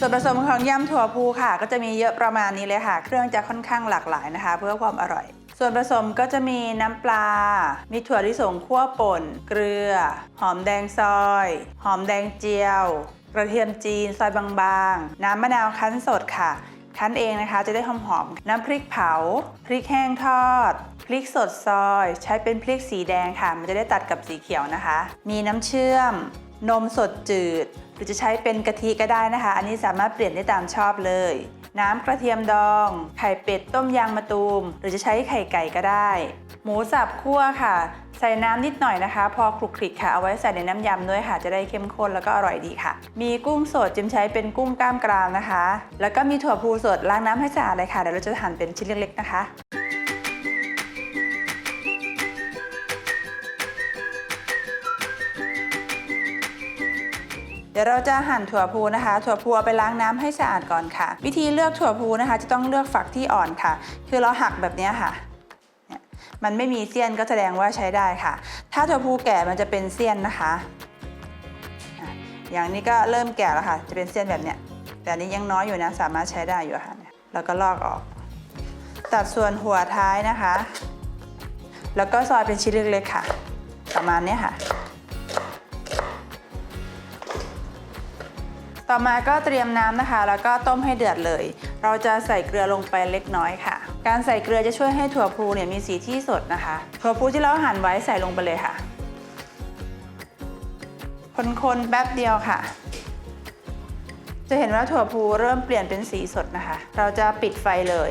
ส่วนผสมของยำถั่วพูค่ะ ก็จะมีเยอะประมาณนี้เลยค่ะ เครื่องจะค่อนข้างหลากหลายนะคะ เพื่อความอร่อย ส่วนผสมก็จะมีน้ำปลา มีถั่วลิสงคั่วป่น เกลือ หอมแดงซอย หอมแดงเจียว กระเทียมจีนซอยบางๆ น้ำมะนาวคั้นสดค่ะ คั้นเองนะคะจะได้หอมๆ น้ำพริกเผา พริกแห้งทอดพริกสดซอย ใช้เป็นพริกสีแดงค่ะ มันจะได้ตัดกับสีเขียวนะคะ มีน้ำเชื่อม นมสดจืด รือจะใช้เป็นกะทิก็ได้นะคะ อันนี้สามารถเปลี่ยนได้ตามชอบเลย น้ำกระเทียมดอง ไข่เป็ดต้มยางมะตูม หรือจะใช้ไข่ไก่ก็ได้ หมูสับคั่วค่ะ ใส่น้ำนิดหน่อยนะคะ พอคลุกคลิกค่ะเอาไว้ใส่ในน้ำยำด้วยค่ะ จะได้เข้มข้นแล้วก็อร่อยดีค่ะ มีกุ้งสดจิมใช้เป็นกุ้งกล้ามกรามนะคะ แล้วก็มีถั่วพูสดล้างน้ำให้สะอาดเลยค่ะเดี๋ยวเราจะหั่นเป็นชิ้นเล็กๆนะคะ ดี๋ยวเราจะหั่นถั่วพูนะคะ ถั่วพูไปล้างน้ำให้สะอาดก่อนค่ะ วิธีเลือกถั่วพูนะคะ จะต้องเลือกฝักที่อ่อนค่ะ คือเราหักแบบนี้ค่ะเนี่ยมันไม่มีเสี้ยนก็แสดงว่าใช้ได้ค่ะ ถ้าถั่วพูแก่มันจะเป็นเสี้ยนนะคะ อย่างนี้ก็เริ่มแก่แล้วค่ะ จะเป็นเสี้ยนแบบเนี้ย แต่นี้ยังน้อยอยู่นะ สามารถใช้ได้อยู่ค่ะ แล้วก็ลอกออก ตัดส่วนหัวท้ายนะคะ แล้วก็ซอยเป็นชิ้นเล็กๆค่ะ ประมาณเนี้ยค่ะ ต่อมาก็เตรียมน้ำนะคะ แล้วก็ต้มให้เดือดเลย เราจะใส่เกลือลงไปเล็กน้อยค่ะ การใส่เกลือจะช่วยให้ถั่วพลูเนี่ยมีสีที่สดนะคะ ถั่วพลูที่เราหั่นไว้ใส่ลงไปเลยค่ะ คนๆแป๊บเดียวค่ะ จะเห็นว่าถั่วพลูเริ่มเปลี่ยนเป็นสีสดนะคะ เราจะปิดไฟเลย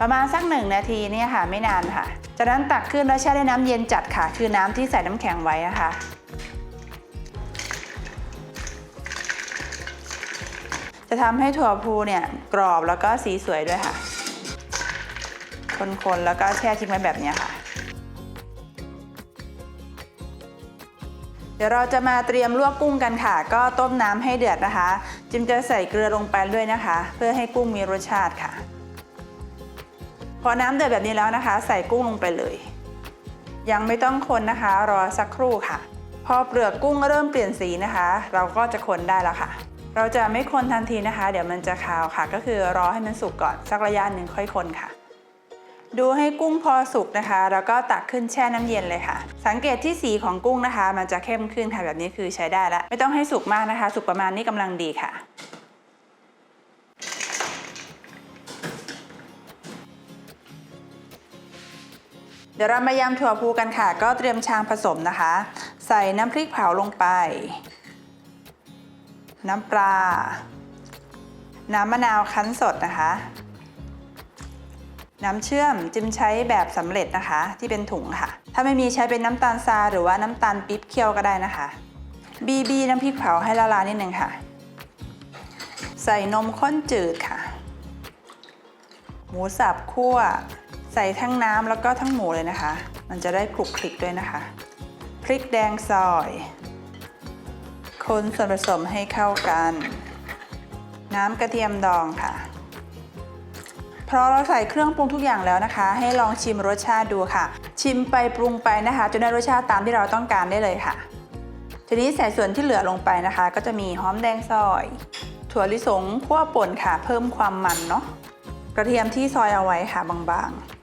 ประมาณสักหนึ่งนาทีเนี่ยค่ะไม่นานค่ะ จากนั้นตักขึ้นแล้วแช่ด้วยน้ำเย็นจัดค่ะ คือน้ำที่ใส่น้ำแข็งไว้นะคะ จะทำให้ถั่วพูเนี่ยกรอบแล้วก็สีสวยด้วยค่ะ คนๆ แล้วก็แช่ทิ้งไว้แบบนี้ค่ะ เดี๋ยวเราจะมาเตรียมลวกกุ้งกันค่ะ ก็ต้มน้ำให้เดือดนะคะจิมจะใส่เกลือลงไปด้วยนะคะ เพื่อให้กุ้งมีรสชาติค่ะ พอน้ำเดือดแบบนี้แล้วนะคะ ใส่กุ้งลงไปเลย ยังไม่ต้องคนนะคะ รอสักครู่ค่ะ พอเปลือกกุ้งเริ่มเปลี่ยนสีนะคะ เราก็จะคนได้แล้วค่ะ เราจะไม่คนทันทีนะคะ เดี๋ยวมันจะคาวค่ะ ก็คือรอให้มันสุกก่อนสักระยะหนึ่งค่อยคนค่ะ ดูให้กุ้งพอสุกนะคะ แล้วก็ตักขึ้นแช่น้ำเย็นเลยค่ะ สังเกตที่สีของกุ้งนะคะ มันจะเข้มขึ้นค่ะแบบนี้คือใช้ได้แล้วไม่ต้องให้สุกมากนะคะ สุกประมาณนี้กำลังดีค่ะเดี๋ยวเรามายำถั่วพูกันค่ะ ก็เตรียมชามผสมนะคะ ใส่น้ำพริกเผาลงไป น้ำปลา น้ำมะนาวคั้นสดนะคะ น้ำเชื่อมจิมใช้แบบสำเร็จนะคะ ที่เป็นถุงค่ะ ถ้าไม่มีใช้เป็นน้ำตาลทรายหรือว่าน้ำตาลปี๊บเคี่ยวก็ได้นะคะบีบีน้ำพริกเผาให้ละลายนิดนึงค่ะ ใส่นมข้นจืดค่ะ หมูสับคั่ว ใส่ทั้งน้ำแล้วก็ทั้งหมูเลยนะคะ มันจะได้คลุกคลิกด้วยนะคะ พริกแดงซอย คนส่วนผสมให้เข้ากัน น้ำกระเทียมดองค่ะพราะเราใส่เครื่องปรุงทุกอย่างแล้วนะคะ ให้ลองชิมรสชาติดูค่ะ ชิมไปปรุงไปนะคะจนได้รสชาติตามที่เราต้องการได้เลยค่ะ ทีนี้ใส่ส่วนที่เหลือลงไปนะคะ ก็จะมีหอมแดงซอย ถั่วลิสงคั่วป่นค่ะ เพิ่มความมันเนาะกระเทียมที่ซอยเอาไว้ค่ะบางๆ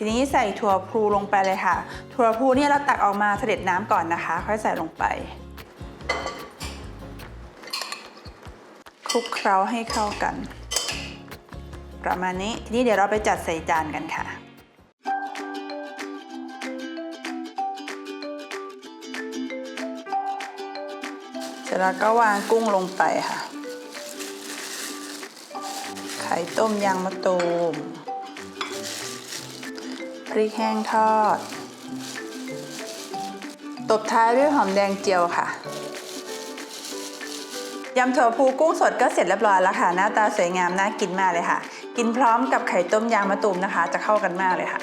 ทีนี้ใส่ถั่วพลูลงไปเลยค่ะ ถั่วพลูเนี่ยเราตักออกมาเสด็จน้ำก่อนนะคะ ค่อยใส่ลงไปคลุกเคล้าให้เข้ากัน ประมาณนี้ทีนี้เดี๋ยวเราไปจัดใส่จานกันค่ะเสร็จแล้วก็วางกุ้งลงไปค่ะ ไข่ต้มยางมะตูม ริกแห้งทอด ตบท้ายด้วยหอมแดงเจียวค่ะยำถั่วพูกุ้งสดก็เสร็จเรียบร้อยแล้วค่ะ หน้าตาสวยงามน่ากินมากเลยค่ะ กินพร้อมกับไข่ต้มยางมะตูมนะคะ จะเข้ากันมากเลยค่ะ